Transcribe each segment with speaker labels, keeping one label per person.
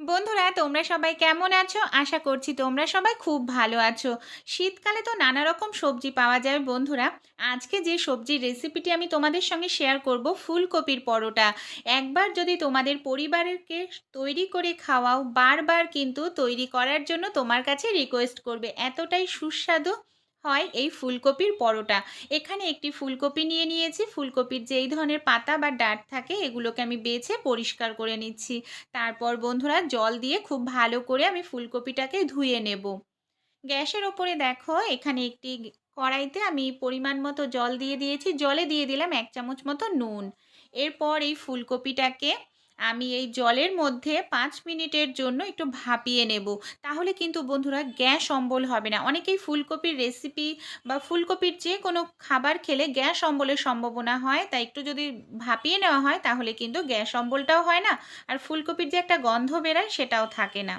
Speaker 1: বন্ধুরা, তোমরা সবাই কেমন আছো? আশা করছি তোমরা সবাই খুব ভালো আছো। শীতকালে তো নানা রকম সবজি পাওয়া যায় বন্ধুরা। আজকে যে সবজির রেসিপিটি আমি তোমাদের সঙ্গে শেয়ার করব ফুলকপির পরোটা। একবার যদি তোমাদের পরিবারকে তৈরি করে খাওয়াও, বারবার কিন্তু তৈরি করার জন্য তোমার কাছে রিকোয়েস্ট করবে। এতটাই সুস্বাদু হয় এই ফুলকপির পরোটা। এখানে একটি ফুলকপি নিয়ে নিয়েছি। ফুলকপির যেই ধরনের পাতা বা ডাঁট থাকে, এগুলোকে আমি বেছে পরিষ্কার করে নিচ্ছি। তারপর বন্ধুরা, জল দিয়ে খুব ভালো করে আমি ফুলকপিটাকে ধুয়ে নেব। গ্যাসের ওপরে দেখো, এখানে একটি কড়াইতে আমি পরিমাণ মতো জল দিয়ে দিয়েছি। জলে দিয়ে দিলাম এক চামচ মতো নুন। এরপর এই ফুলকপিটাকে আমি এই জলের মধ্যে পাঁচ মিনিটের জন্য একটু ভাপিয়ে নেব। তাহলে কিন্তু বন্ধুরা গ্যাস অম্বল হবে না। অনেকেই ফুলকপির রেসিপি বা ফুলকপির যে কোনো খাবার খেলে গ্যাস অম্বলের সম্ভাবনা হয়। তাই একটু যদি ভাপিয়ে নেওয়া হয় তাহলে কিন্তু গ্যাস অম্বলটাও হয় না। আর ফুলকপির যে একটা গন্ধ বেরায় সেটাও থাকে না।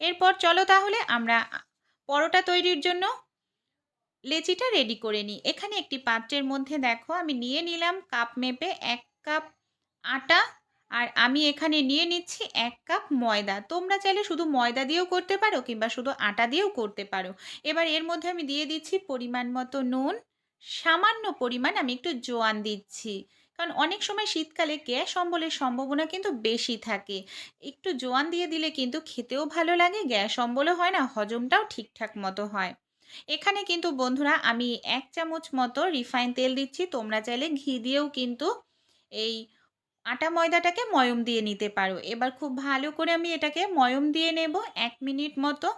Speaker 1: এরপর চলো তাহলে আমরা পরোটা তৈরির জন্য লেচিটা রেডি করে নিই। এখানে একটি পাত্রের মধ্যে দেখো, আমি নিয়ে নিলাম কাপ মেপে এক কাপ আটা আর আমি এখানে নিয়ে নিচ্ছি এক কাপ ময়দা। তোমরা চাইলে শুধু ময়দা দিয়েও করতে পারো কিংবা শুধু আটা দিয়েও করতে পারো। এবার এর মধ্যে আমি দিয়ে দিচ্ছি পরিমাণ মতো নুন। সামান্য পরিমাণ আমি একটু জোয়ান দিচ্ছি। কারণ অনেক সময় শীতকালে গ্যাস অম্বলের সম্ভাবনা কিন্তু বেশি থাকে। একটু জোয়ান দিয়ে দিলে কিন্তু খেতেও ভালো লাগে, গ্যাস অম্বলও হয় না, হজমটাও ঠিকঠাক মতো হয়। এখানে কিন্তু বন্ধুরা আমি এক চামচ মতো রিফাইন তেল দিচ্ছি। তোমরা চাইলে ঘি দিয়েও কিন্তু এই আটা ময়দাটাকে ময়ম দিয়ে নিতে পারো। এবার খুব ভালো করে আমি এটাকে ময়ম দিয়ে নেব এক মিনিট মতো।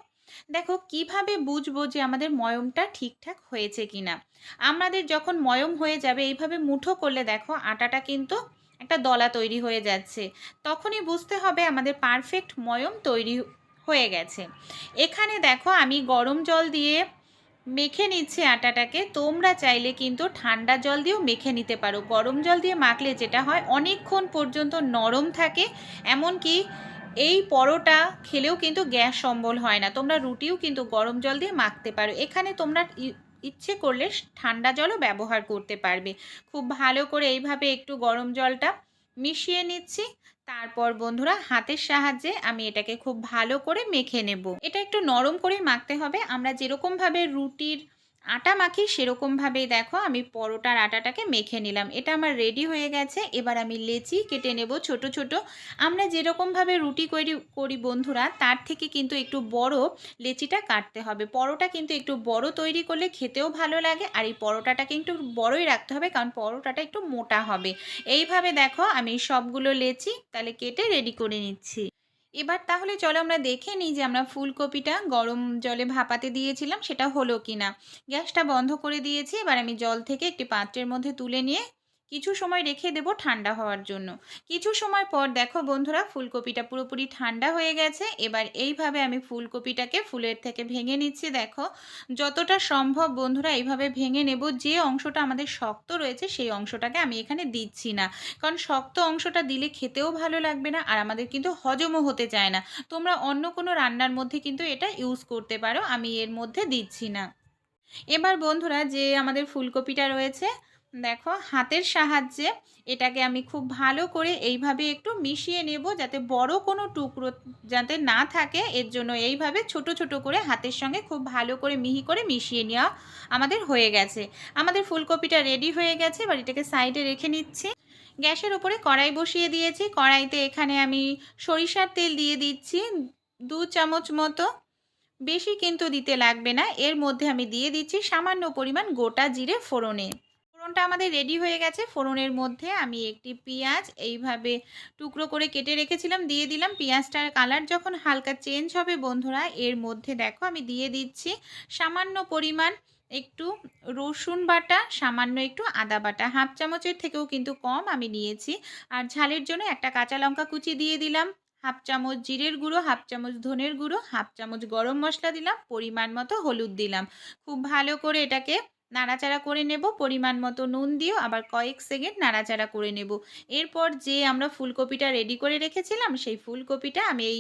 Speaker 1: দেখো কীভাবে বুঝব যে আমাদের ময়মটা ঠিকঠাক হয়েছে কিনা? আমাদের যখন ময়ম হয়ে যাবে, এইভাবে মুঠো করলে দেখো আটাটা কিন্তু একটা দলা তৈরি হয়ে যাচ্ছে। তখনই বুঝতে হবে আমাদের পারফেক্ট ময়ম তৈরি হয়ে গেছে। এখানে দেখো আমি গরম জল দিয়ে মেখে নিচ্ছে আটাটাকে। তোমরা চাইলে কিন্তু ঠান্ডা জল দিয়েও মেখে নিতে পারো। গরম জল দিয়ে মাখলে যেটা হয়, অনেকক্ষণ পর্যন্ত নরম থাকে। এমনকি এই পরোটা খেলেও কিন্তু গ্যাস সম্বল হয় না। তোমরা রুটিও কিন্তু গরম জল দিয়ে মাখতে পারো। এখানে তোমরা ইচ্ছে করলে ঠান্ডা জলও ব্যবহার করতে পারবে। খুব ভালো করে এইভাবে একটু গরম জলটা মিশিয়ে নিচ্ছি। তারপর বন্ধুরা হাতের সাহায্যে আমি এটাকে খুব ভালো করে মেখে নেব। এটা একটু নরম করে মাখতে হবে। আমরা যেরকমভাবে রুটির আটা মাখি সেরকমভাবেই দেখো আমি পরোটার আটাটাকে মেখে নিলাম। এটা আমার রেডি হয়ে গেছে। এবার আমি লেচি কেটে নেব ছোট ছোট। আমরা যেরকমভাবে রুটি করি করি বন্ধুরা, তার থেকে কিন্তু একটু বড় লেচিটা কাটতে হবে। পরোটা কিন্তু একটু বড় তৈরি করলে খেতেও ভালো লাগে আর এই পরোটাটাকে একটু বড়ই রাখতে হবে কারণ পরোটাটা একটু মোটা হবে। এইভাবে দেখো আমি সবগুলো লেচি তাহলে কেটে রেডি করে নিচ্ছি। এবার তাহলে চলো আমরা দেখে নিই যে আমরা ফুলকপিটা গরম জলে ভাপাতে দিয়েছিলাম, সেটা হলো কি না গ্যাসটা বন্ধ করে দিয়েছি, এবার আমি জল থেকে একটি পাত্রের মধ্যে তুলে নিয়ে কিছু সময় রেখে দেব ঠান্ডা হওয়ার জন্য। কিছু সময় পর দেখো বন্ধুরা, ফুলকপিটা পুরোপুরি ঠান্ডা হয়ে গেছে। এবার এইভাবে আমি ফুলকপিটাকে ফুলের থেকে ভেঙে নিচ্ছি, দেখো। যতটা সম্ভব বন্ধুরা, এইভাবে ভেঙে নেব। যে অংশটা আমাদের শক্ত রয়েছে, সেই অংশটাকে আমি এখানে দিচ্ছি না। কারণ শক্ত অংশটা দিলে খেতেও ভালো লাগবে না, আর আমাদের কিন্তু হজমও হতে চায় না। তোমরা অন্য কোনো রান্নার মধ্যে কিন্তু এটা ইউজ করতে পারো, আমি এর মধ্যে দিচ্ছি না। এবার বন্ধুরা, যে আমাদের ফুলকপিটা রয়েছে দেখো, হাতের সাহায্যে এটাকে আমি খুব ভালো করে এইভাবে একটু মিশিয়ে নেব যাতে বড় কোনো টুকরো যাতে না থাকে। এর জন্য এইভাবে ছোট ছোট করে হাতের সঙ্গে খুব ভালো করে মিহি করে মিশিয়ে নেওয়া আমাদের হয়ে গেছে। আমাদের ফুলকপিটা রেডি হয়ে গেছে, এবার এটাকে সাইডে রেখে নিচ্ছি। গ্যাসের ওপরে কড়াই বসিয়ে দিয়েছি। কড়াইতে এখানে আমি সরিষার তেল দিয়ে দিচ্ছি। দু চামচ মতো। বেশি কিন্তু দিতে লাগবে না। এর মধ্যে আমি দিয়ে দিচ্ছি সামান্য পরিমাণ গোটা জিরে ফোড়নে। ফোড়নটা আমাদের রেডি হয়ে গেছে। ফোড়নের মধ্যে আমি একটি পেঁয়াজ এইভাবে টুকরো করে কেটে রেখেছিলাম, দিয়ে দিলাম। পেঁয়াজটার কালার যখন হালকা চেঞ্জ হবে বন্ধুরা, এর মধ্যে দেখো আমি দিয়ে দিচ্ছি সামান্য পরিমাণ একটু রসুন বাটা, সামান্য একটু আদা বাটা। হাফ চামচের থেকেও কিন্তু কম আমি নিয়েছি। আর ঝালের জন্য একটা কাঁচা লঙ্কা কুচি দিয়ে দিলাম। হাফ চামচ জিরের গুঁড়ো, হাফ চামচ ধনের গুঁড়ো, হাফ চামচ গরম মশলা দিলাম, পরিমাণ মতো হলুদ দিলাম। খুব ভালো করে এটাকে নাড়াচাড়া করে নেব, পরিমাণ মতো নুন দিয়েও আবার কয়েক সেকেন্ড নাড়াচাড়া করে নেব। এরপর যে আমরা ফুলকপিটা রেডি করে রেখেছিলাম, সেই ফুলকপিটা আমি এই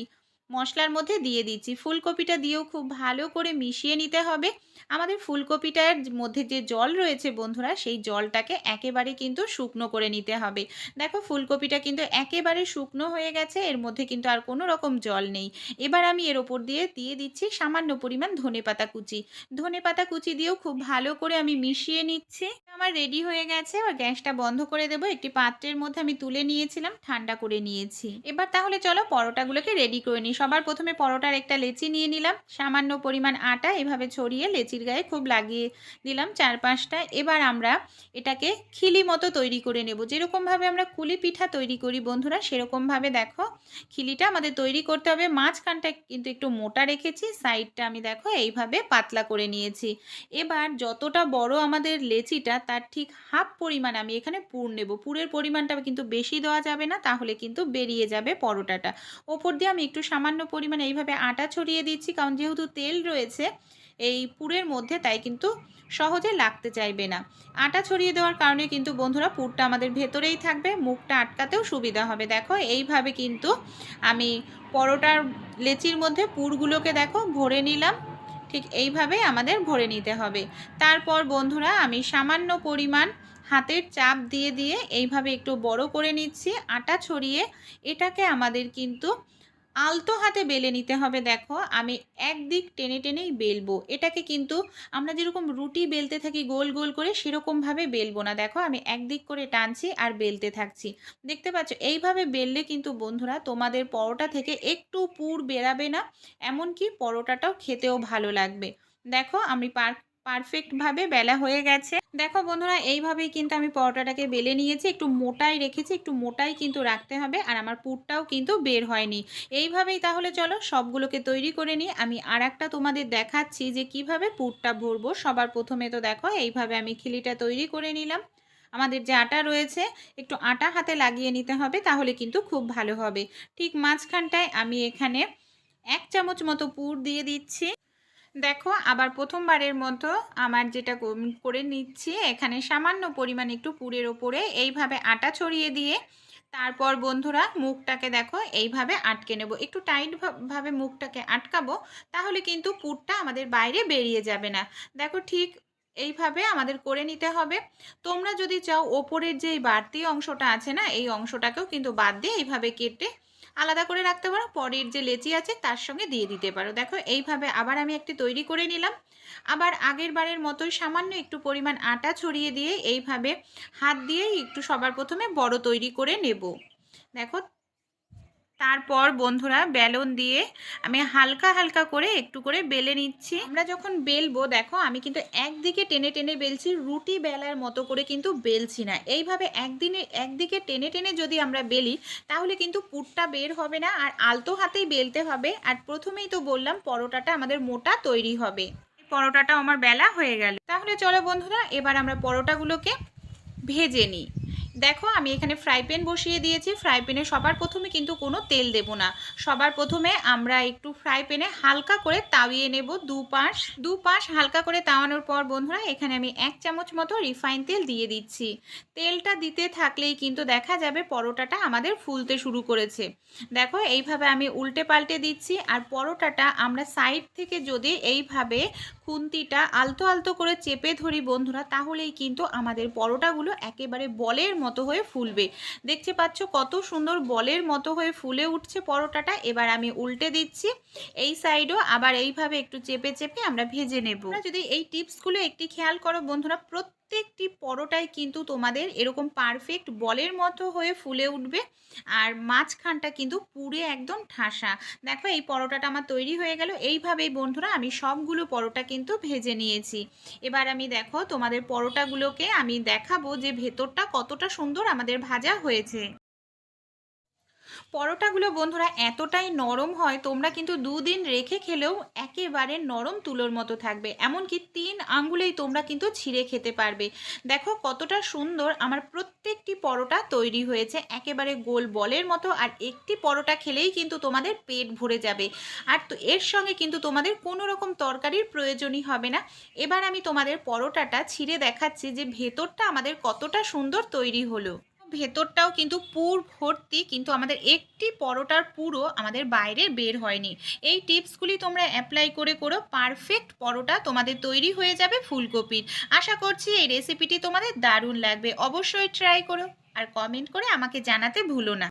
Speaker 1: মশলার মধ্যে দিয়ে দিচ্ছি। ফুলকপিটা দিয়েও খুব ভালো করে মিশিয়ে নিতে হবে। আমাদের ফুলকপিটার মধ্যে যে জল রয়েছে বন্ধুরা, সেই জলটাকে একেবারে কিন্তু শুকনো করে নিতে হবে। দেখো ফুলকপিটা কিন্তু একেবারে শুকনো হয়ে গেছে, এর মধ্যে কিন্তু আর কোনো রকম জল নেই। এবার আমি এর ওপর দিয়ে দিয়ে দিচ্ছি সামান্য পরিমাণ ধনেপাতা কুচি। ধনেপাতা কুচি দিয়েও খুব ভালো করে আমি মিশিয়ে নিচ্ছি। আমার রেডি হয়ে গেছে আর গ্যাসটা বন্ধ করে দেবো। একটি পাত্রের মধ্যে আমি তুলে নিয়েছিলাম, ঠান্ডা করে নিয়েছি। এবার তাহলে চলো পরোটাগুলোকে রেডি করে নিই। সবার প্রথমে পরোটার একটা লেচি নিয়ে নিলাম। সামান্য পরিমাণ আটা এভাবে ছড়িয়ে লেচির গায়ে খুব লাগিয়ে দিলাম চার পাঁচটা এবার আমরা এটাকে খিলি মতো তৈরি করে নেব। যেরকমভাবে আমরা কুলি পিঠা তৈরি করি বন্ধুরা, সেরকমভাবে দেখো খিলিটা আমাদের তৈরি করতে হবে। মাঝখানটা কিন্তু একটু মোটা রেখেছি, সাইডটা আমি দেখো এইভাবে পাতলা করে নিয়েছি। এবার যতটা বড় আমাদের লেচিটা, তার ঠিক হাফ পরিমাণ আমি এখানে পুর নেব। পুরের পরিমাণটা কিন্তু বেশি দেওয়া যাবে না, তাহলে কিন্তু বেরিয়ে যাবে পরোটাটা। ওপর দিয়ে আমি একটু সামান্য পরিমাণে এইভাবে আটা ছড়িয়ে দিচ্ছি, কারণ যেহেতু তেল রয়েছে, এই পুরের মধ্যে তাই কিন্তু সহজে লাগতে চাইবে না। আটা ছড়িয়ে দেওয়ার কারণে কিন্তু বন্ধুরা পুরটা আমাদের ভেতরেই থাকবে, মুখটা আটকাতেও সুবিধা হবে। দেখো, এইভাবে কিন্তু আমি পরোটার লেচির মধ্যে পুরগুলোকে দেখো, ভরে নিলাম। ঠিক এইভাবে আমাদের ভরে নিতে হবে। তারপর বন্ধুরা আমি সামান্য পরিমাণ হাতের চাপ দিয়ে দিয়ে এইভাবে একটু বড় করে নিচ্ছি, আটা ছড়িয়ে। এটাকে আমাদের কিন্তু আলতো হাতে বেলে নিতে হবে, দেখো। আমি একদিক টেনে টেনেই বেলবো। এটাকে কিন্তু আমরা যেরকম রুটি বেলতে থাকি গোল গোল করে, সেরকমভাবে বেলবো না। দেখো, আমি একদিক করে টানছি আর বেলতে থাকছি। দেখতে পাচ্ছ? এইভাবে বেললে কিন্তু বন্ধুরা তোমাদের পরোটা থেকে একটু পুর বেরাবে না, এমনকি পরোটাটাও খেতেও ভালো লাগবে। দেখো, আমি পার পারফেক্টভাবে বেলা হয়ে গেছে। দেখো বন্ধুরা, এইভাবেই কিন্তু আমি পরোটাটাকে বেলে নিয়েছি। একটু মোটাই রেখেছি, একটু মোটাই কিন্তু রাখতে হবে আর আমার পুরটাও কিন্তু বের হয়নি। এইভাবেই তাহলে চলো সবগুলোকে তৈরি করে নিই। আমি আর একটা তোমাদের দেখাচ্ছি যে কীভাবে পুরটা ভরবো। সবার প্রথমে তো দেখো, এইভাবে আমি খিলিটা তৈরি করে নিলাম। আমাদের যে আটা রয়েছে, একটু আটা হাতে লাগিয়ে নিতে হবে, তাহলে কিন্তু খুব ভালো হবে। ঠিক মাঝখানটায় আমি এখানে এক চামচ মতো পুর দিয়ে দিচ্ছি। দেখো, আবার প্রথমবারের মতো আমার যেটা করে নিচ্ছি, এখানে সামান্য পরিমাণ একটু পুরের ওপরে এইভাবে আটা ছড়িয়ে দিয়ে, তারপর বন্ধুরা মুখটাকে দেখো, এইভাবে আটকে নেব। একটু টাইট ভাবে মুখটাকে আটকাবো, তাহলে কিন্তু পুরটা আমাদের বাইরে বেরিয়ে যাবে না। দেখো ঠিক এইভাবে আমাদের করে নিতে হবে। তোমরা যদি চাও, ওপরের যে বাড়তি অংশটা আছে না, এই অংশটাকেও কিন্তু বাদ দিয়ে এইভাবে কেটে আলাদা করে রাখতে পারো পরের যে লেচি আছে তার সঙ্গে দিয়ে দিতে পারো। দেখো, এইভাবে আবার আমি একটি তৈরি করে নিলাম। আবার আগের বারের মতোই সামান্য একটু পরিমাণ আটা ছড়িয়ে দিয়ে এইভাবে হাত দিয়েই একটু সবার প্রথমে বড় তৈরি করে নেব। দেখো তারপর বন্ধুরা বেলন দিয়ে আমি হালকা হালকা করে একটু করে বেলে নিচ্ছি। আমরা যখন বেলবো, দেখো আমি কিন্তু একদিকে টেনে টেনে বেলছি, রুটি বেলার মতো করে কিন্তু বেলছি না। এইভাবে একদিনে, একদিকে টেনে টেনে যদি আমরা বেলি, তাহলে কিন্তু পুরটা বের হবে না, আর আলতো হাতেই বেলতে হবে। আর প্রথমেই তো বললাম পরোটাটা আমাদের মোটা তৈরি হবে। পরোটাটা আমার বেলা হয়ে গেল। তাহলে চলো বন্ধুরা, এবার আমরা পরোটাগুলোকে ভেজে নিই। দেখো, আমি এখানে ফ্রাই প্যান বসিয়ে দিয়েছি। ফ্রাই প্যানে সবার প্রথমে কিন্তু কোনো তেল দেব না। সবার প্রথমে আমরা একটু ফ্রাই প্যানে হালকা করে তাওয়িয়ে নেব দু পাশ দু পাশ হালকা করে তাওয়ানোর পর বন্ধুরা, এখানে আমি এক চামচ মতো রিফাইন তেল দিয়ে দিচ্ছি। তেলটা দিতে থাকলেই কিন্তু দেখা যাবে পরোটাটা আমাদের ফুলতে শুরু করেছে। দেখো, এইভাবে আমি উল্টে পাল্টে দিচ্ছি আর পরোটাটা আমরা সাইড থেকে যদি এইভাবে খুন্তিটা আলতো আলতো করে চেপে ধরি বন্ধুরা, তাহলেই কিন্তু আমাদের পরোটাগুলো একেবারে বলের মতো হয়ে ফুলবে। দেখতে পাচ্ছ কত সুন্দর বলের মতো হয়ে ফুলে উঠছে পরোটাটা। এবার আমি উল্টে দিচ্ছি। এই সাইডও আবার এইভাবে একটু চেপে চেপে আমরা ভেজে নেব। যদি এই টিপসগুলো একটি খেয়াল করো বন্ধুরা প্রত্যেকটি পরোটাই কিন্তু তোমাদের এরকম পারফেক্ট বলের মতো হয়ে ফুলে উঠবে। আর মাঝখানটা কিন্তু পুরে একদম ঠাসা। দেখো, এই পরোটাটা আমার তৈরি হয়ে গেল। এইভাবেই বন্ধুরা আমি সবগুলো পরোটা কিন্তু ভেজে নিয়েছি। এবার আমি দেখো, তোমাদের পরোটাগুলোকে আমি দেখাবো যে ভেতরটা কতটা সুন্দর আমাদের ভাজা হয়েছে। পরোটাগুলো বন্ধুরা এতটাই নরম হয়, তোমরা কিন্তু দুদিন রেখে খেলেও একেবারে নরম তুলোর মতো থাকবে। এমনকি তিন আঙ্গুলেই তোমরা কিন্তু ছিঁড়ে খেতে পারবে। দেখো কতটা সুন্দর আমার প্রত্যেকটি পরোটা তৈরি হয়েছে, একেবারে গোল বলের মতো, আর একটি পরোটা খেলেই কিন্তু তোমাদের পেট ভরে যাবে। আর তো এর সঙ্গে কিন্তু তোমাদের কোনো রকম তরকারির প্রয়োজনই হবে না। এবার আমি তোমাদের পরোটাটা ছিঁড়ে দেখাচ্ছি যে ভেতরটা আমাদের কতটা সুন্দর তৈরি হলো। ভেতরটাও কিন্তু পুর ভর্তি, কিন্তু আমাদের একটি পরোটার পুরো আমাদের বাইরে বের হয়নি। এই টিপসগুলি তোমরা অ্যাপ্লাই করে করো পারফেক্ট পরোটা তোমাদের তৈরি হয়ে যাবে ফুলকপির। আশা করছি এই রেসিপিটি তোমাদের দারুণ লাগবে। অবশ্যই ট্রাই করো। আর কমেন্ট করে আমাকে জানাতে ভুলো না।